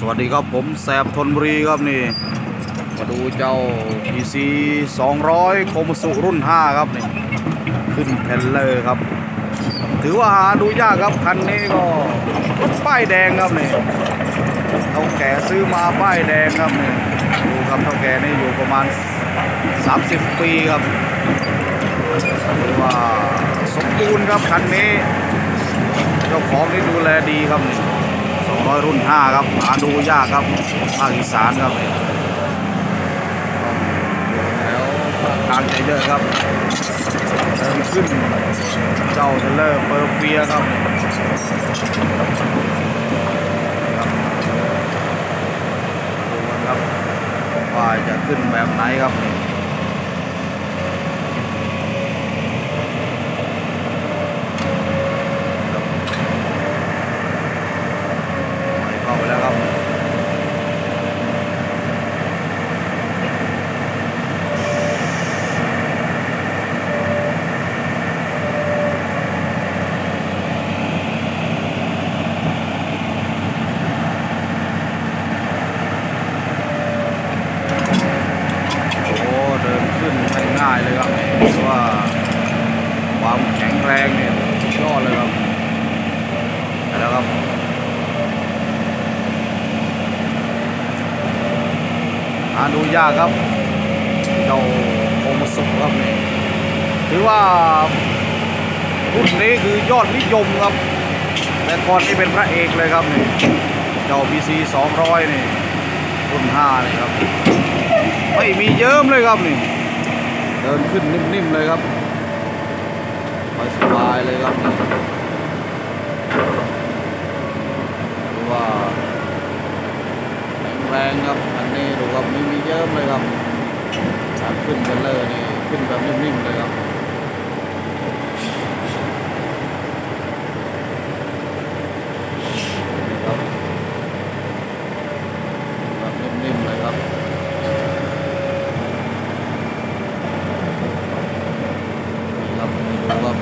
สวัสดีครับผมแสบทนบุรีครับนี่ มาดูเจ้า PC 200 โคมสุรุ่น 5 ครับนี่ ขึ้นเทรลเลอร์ครับ ถือว่าหาดูยากครับ คันนี้ก็รถป้ายแดงครับนี่เท่าแก่ซื้อมาป้ายแดงครับนี่ ดูครับเท่าแก่นี่อยู่ประมาณ 30 ปีครับถือว่าสมบูรณ์ครับคันนี้ เจ้าของนี่ดูแลดีครับนี่ 200รุ่น5ครับหาดูยากครับภาคอีสานครับนี่แล้วภางจะเยอะครับเดินขึ้นเจ้าเทรลเลอร์เปอร์เฟียครับดูกันครับว่าจะขึ้นแบบไหนครับนี่ครับไปเข้าไปแล้วครับ โอ้เดินขึ้นไม่ง่ายเลยครับเพราะว่าความแข็งแรงเนี่ยสุดยอดเลยครับไปแล้วครับ หาดูยากครับเจ้าโคมสุกครับนี่ถือว่ารุ่นนี้คือยอดนิยมครับ แต่ก่อนนี่เป็นพระเอกเลยครับนี่เจ้า BC 200 นี่รุ่น5เลยครับ ไม่มีเยิ้มเลยครับนี่ เดินขึ้นนิ่มๆเลยครับสบายเลยครับนี่ดูว่าแข็งแรงครับอันนี้ดูครับไม่มีเยิ้มเลยครับการขึ้นเทรลเลอร์นี่ ขึ้นแบบนิ่มๆเลยครับนี่ครับแบบนิ่มเลยครับนี่ครับนี่ครับ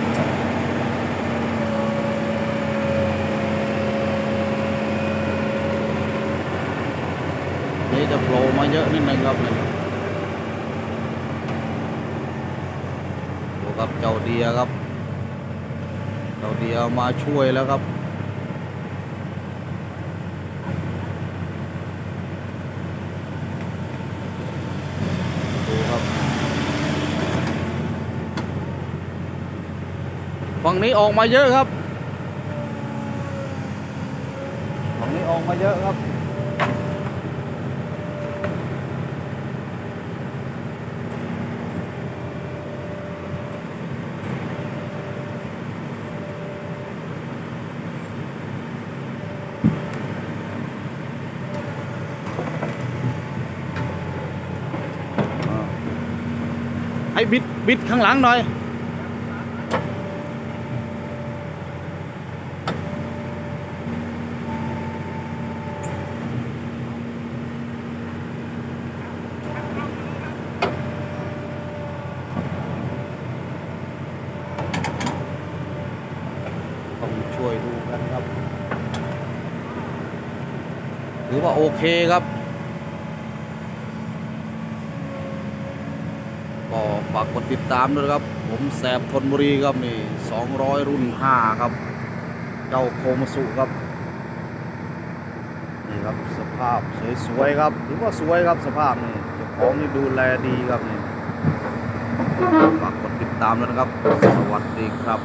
นี่จะโผล่มาเยอะนิดนึงครับนี่ดู ครับเจ้าเดียครับ เจ้าเดียมาช่วยแล้วครับ ดูครับ ฝั่งนี้ออกมาเยอะครับ ฝั่งนี้ออกมาเยอะครับ ให้บิดบิดข้างหลังหน่อย ต้องช่วยดูกันครับ ถือว่าโอเคครับ ก็ฝากกดติดตามด้วยครับ ผมแสบทนบุรีครับนี่200 รุ่น 5 ครับ เจ้าโคมสุครับ นี่ครับสภาพสวยๆครับถือว่าสวยครับสภาพนี่เจ้าของนี่ดูแลดีครับนี่ฝากกดติดตามด้วยนะครับ สวัสดีครับ